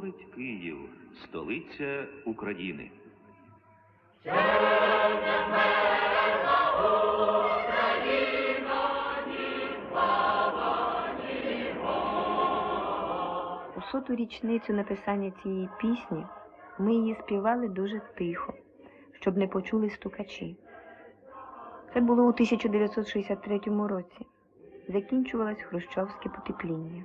говорить Київ, столиця України. У соту річницю написання цієї пісні ми її співали дуже тихо, щоб не почули стукачі. Це було у 1963 році. Закінчувалось хрущовське потепління.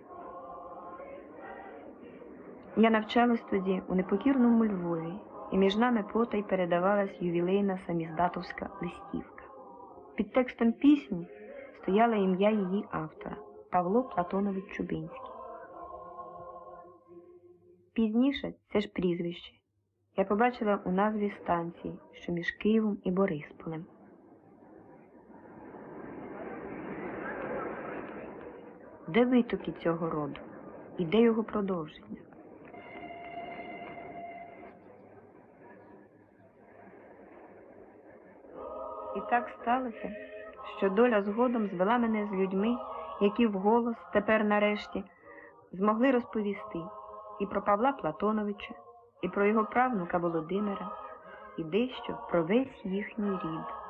Я навчалась тоді у непокірному Львові, і між нами потай передавалась ювілейна саміздатовська листівка. Під текстом пісні стояло ім'я її автора Павло Платонович Чубинський. Пізніше це ж прізвище я побачила у назві станції, що між Києвом і Борисполем. Де витоки цього роду? І де його продовження? І так сталося, що доля згодом звела мене з людьми, які вголос тепер нарешті змогли розповісти і про Павла Платоновича, і про його правнука Володимира, і дещо про весь їхній рід.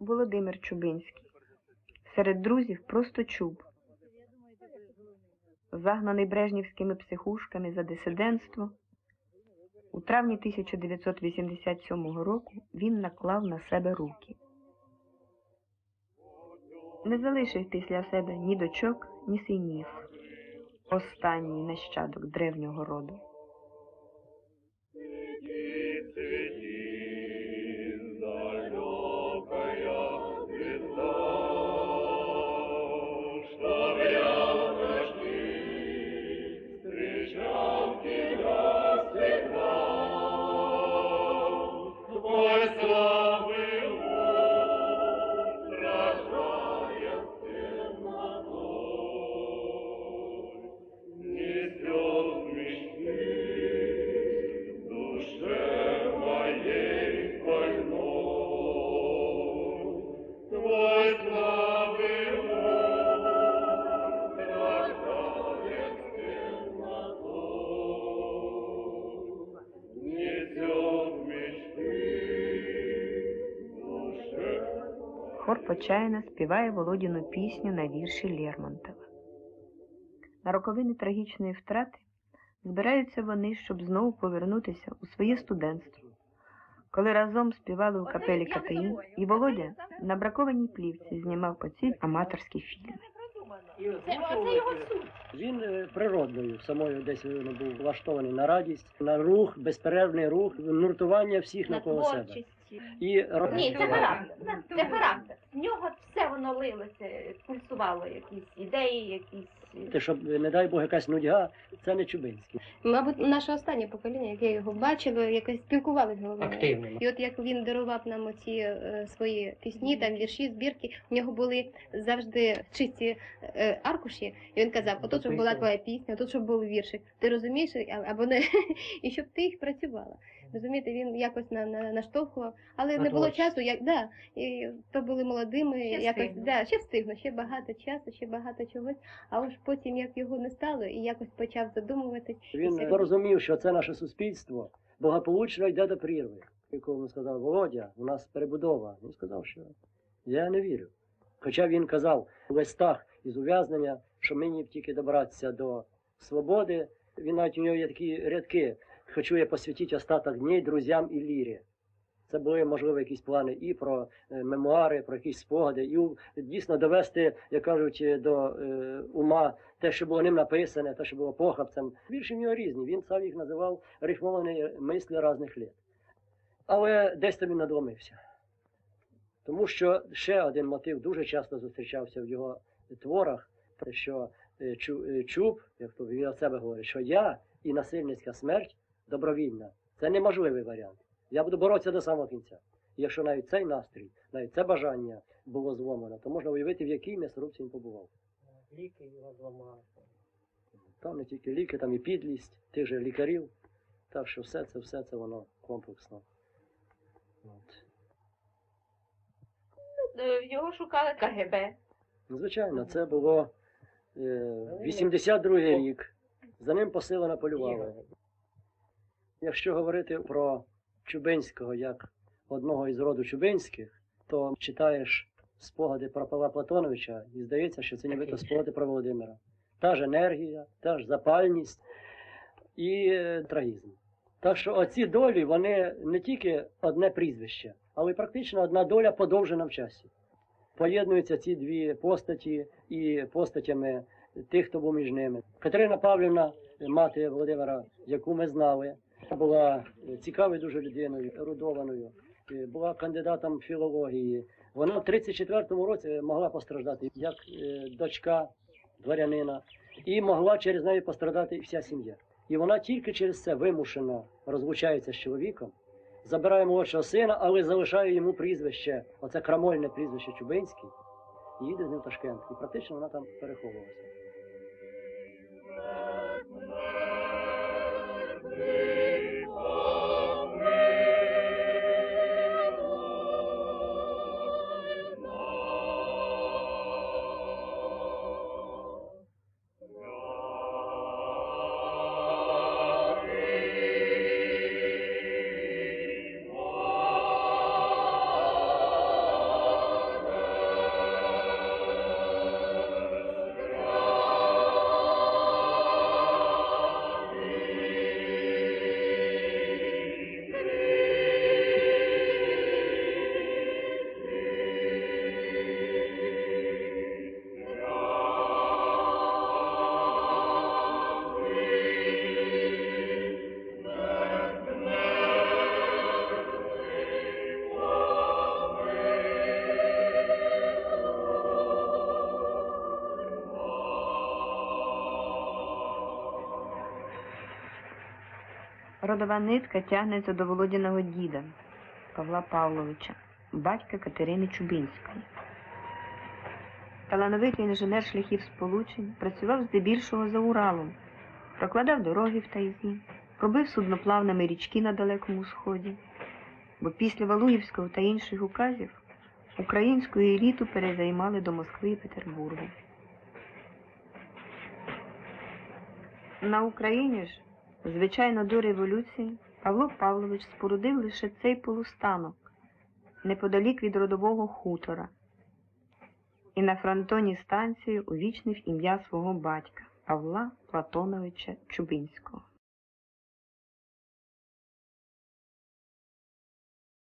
Володимир Чубинський. Серед друзів просто чуб. Загнаний брежнівськими психушками за дисидентство, у травні 1987 року він наклав на себе руки. Не залишив після себе ні дочок, ні синів. Останній нащадок древнього роду. Хор Почаїна співає Володіну пісню на вірші Лермонтова. На роковини трагічної втрати збираються вони, щоб знову повернутися у своє студентство. Коли разом співали у капелі КПІ, і Володя на бракованій плівці знімав по цій аматорські фільми. Це, його суть. Він е, природною самою десь він був влаштований на радість, на рух, безперервний рух, нуртування всіх На навколо себе. І Ні, це характер. Це характер. В нього все воно лилося, пульсувало якісь ідеї, якісь. Те, щоб, не дай Бог, якась нудьга, це не Чубинський. Мабуть, наше останнє покоління, яке його бачило, якось спілкувалися головою. Активно. І от як він дарував нам оці е, свої пісні, там вірші, збірки, у нього були завжди чисті е, аркуші, і він казав, отут щоб була твоя пісня, отут щоб був віршик. Ти розумієш, А- або не і щоб ти їх працювала. Розумієте, він якось на, на наштовхував, але На не було творчість. часу, як да, і то були молодими, Ще якось встигну. да, ще встигну, ще багато часу, ще багато чогось. А ось потім, як його не стало, і якось почав задумуватись. Він сьогодні- розумів, що це наше суспільство благополучно йде до прірви. Якому сказав, Володя, у нас перебудова. Він сказав, що я не вірю. Хоча він казав у листах із ув'язнення, що мені б тільки добратися до свободи. Він навіть у нього є такі рядки. Хочу я посвятити остаток днів друзям і лірі. Це були, можливо, якісь плани і про е, мемуари, про якісь спогади, і дійсно довести, як кажуть, е, до е, ума те, що було ним написане, те, що було похабцем. Вірші в нього різні. Він сам їх називав рифмовані мислі різних літ. Але десь там він надломився. Тому що ще один мотив дуже часто зустрічався в його творах, що е, чуб, як то він від себе говорить, що я і насильницька смерть добровільна. Це неможливий варіант. Я буду боротися до самого кінця. І якщо навіть цей настрій, навіть це бажання було зломано, то можна уявити, в якій м'ясорубці він побував. Ліки його зламали. Там не тільки ліки, там і підлість тих же лікарів. Так що все це, все це воно комплексно. От. Е, Його шукали КГБ. Ну, Звичайно, це було е, 82-й рік. За ним посилено полювали. Якщо говорити про Чубинського як одного із роду Чубинських, то читаєш спогади про Павла Платоновича і здається, що це нібито спогади про Володимира. Та ж енергія, та ж запальність і е, трагізм. Так що оці долі, вони не тільки одне прізвище, але практично одна доля подовжена в часі. Поєднуються ці дві постаті і постатями тих, хто був між ними. Катерина Павлівна, мати Володимира, яку ми знали, була цікавою дуже людиною, ерудованою, е, була кандидатом філології. Вона в 34-му році могла постраждати як е, дочка дворянина, і могла через неї пострадати і вся сім'я. І вона тільки через це вимушено розлучається з чоловіком, забирає молодшого сина, але залишає йому прізвище, оце крамольне прізвище Чубинський, і їде з ним в Ташкент. І практично вона там переховувалася. Родова нитка тягнеться до Володіного діда Павла Павловича, батька Катерини Чубинської. Талановитий інженер шляхів сполучень працював здебільшого за Уралом, прокладав дороги в Тайзі, робив судноплавними річки на Далекому Сході, бо після Валуївського та інших указів українську еліту перезаймали до Москви і Петербургу. На Україні ж Звичайно, до революції Павло Павлович спорудив лише цей полустанок неподалік від родового хутора і на фронтоні станції увічнив ім'я свого батька Павла Платоновича Чубинського.